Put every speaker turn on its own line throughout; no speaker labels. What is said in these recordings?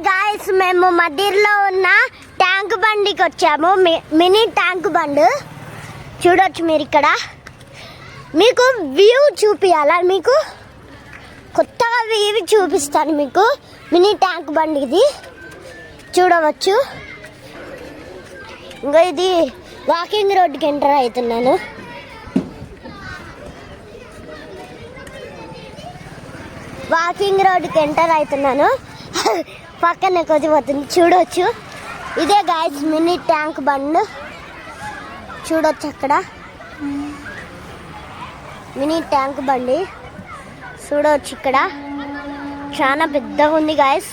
Hi guys మేము మధ్యలో ఉన్న ట్యాంక్ బండికి వచ్చాము. మి- మినీ ట్యాంక్ బండ్. చూడొచ్చు మీరు ఇక్కడ. మీకు వ్యూ చూపించాలా మీకు కొత్తగా వ్యూ చూపిస్తాను మీకు. మినీ ట్యాంక్ బండి ఇది చూడవచ్చు. ఇంకా ఇది వాకింగ్ రోడ్డుకి ఎంటర్ అవుతున్నాను. వాకింగ్ రోడ్డుకి ఎంటర్ అవుతున్నాను. పక్కనే కొద్దిపోతుంది. చూడొచ్చు. ఇదే గాయస్ మినీ ట్యాంక్ బండ్ చూడొచ్చు అక్కడ. మినీ ట్యాంక్ బండి చూడవచ్చు ఇక్కడ. చాలా పెద్దగా ఉంది గాయస్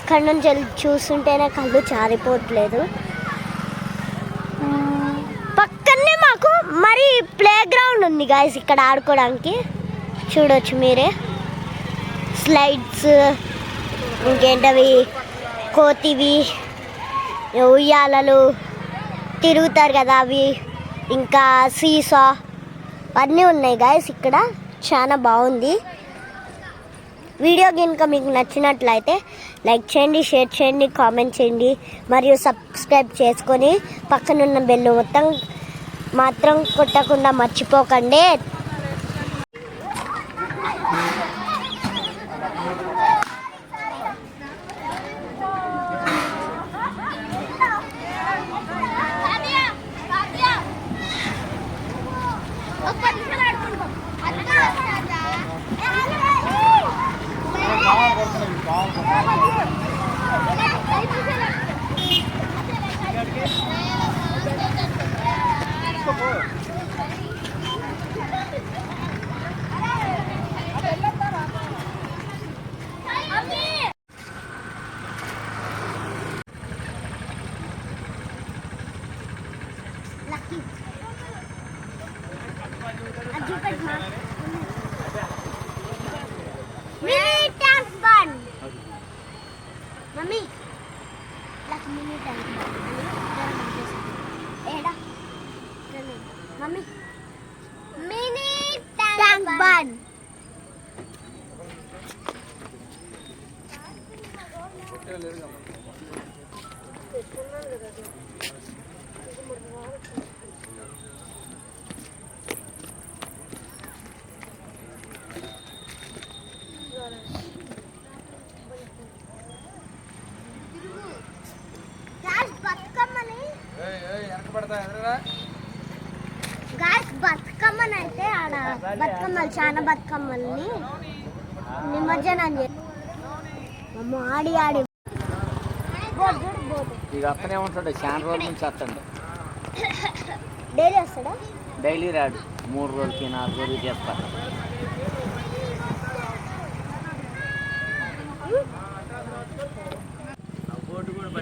ఇక్కడ నుంచి చూస్తుంటేనే కళ్ళు చారిపోవట్లేదు పక్కనే మాకు మరి ప్లే గ్రౌండ్ ఉంది గాయస్ ఇక్కడ ఆడుకోవడానికి. చూడొచ్చు మీరే. స్లైడ్స్ ఇంకేంటవి? కోతివి ఉయ్యాలలు తిరుగుతారు కదా అవి. ఇంకా సీసా అన్నీ ఉన్నాయి గాయస్ ఇక్కడ. చాలా బాగుంది. వీడియో కనుక మీకు నచ్చినట్లయితే లైక్ చేయండి షేర్ చేయండి కామెంట్ చేయండి మరియు సబ్స్క్రైబ్ చేసుకొని పక్కనున్న బెల్ మొత్తం మాత్రం కొట్టకుండా మర్చిపోకండి. మినీ మినీ ట్యాంక్ ఏడా mummy mini tank bund guys బతుకమ్మని అయితే ఆడ బతుకమ్మలు చాలా బతుకమ్మల్ని నిమజ్జనం చేసి అమ్మ ఆడి
ఇక అత్తనే ఉంటాడు చాలా రోజుల నుంచి వస్తాడు
డైలీ వస్తాడా?
డైలీ రాడు మూడు రోజులకి నాలుగు రోజులకి చేస్తాడు.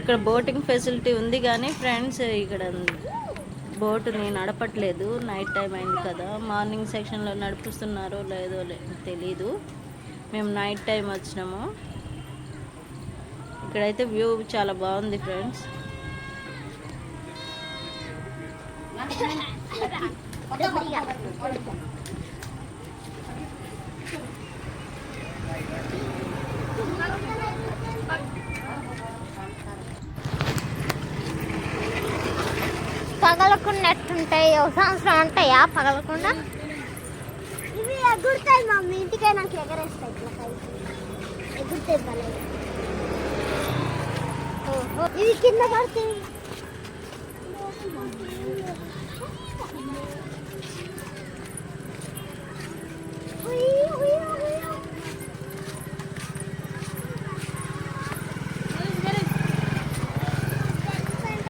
ఇక్కడ బోటింగ్ ఫెసిలిటీ ఉంది కానీ ఫ్రెండ్స్ ఇక్కడ బోట్ నేను నడపట్లేదు. నైట్ టైం అయింది కదా. మార్నింగ్ సెక్షన్లో నడిపిస్తున్నారో లేదో తెలీదు. మేము నైట్ టైం వచ్చినాము. ఇక్కడైతే వ్యూ చాలా బాగుంది ఫ్రెండ్స్.
పగలకున్నట్టుంటాయి. ఒక సంవత్సరం ఉంటాయా పగలకుండా? ఇవి ఎగురుతాయి మా ఇంటికే నాకు ఎగరేస్తాయి ఇట్లా ఎగురుతాయి భలే. ఇవి కింద పడుతుంది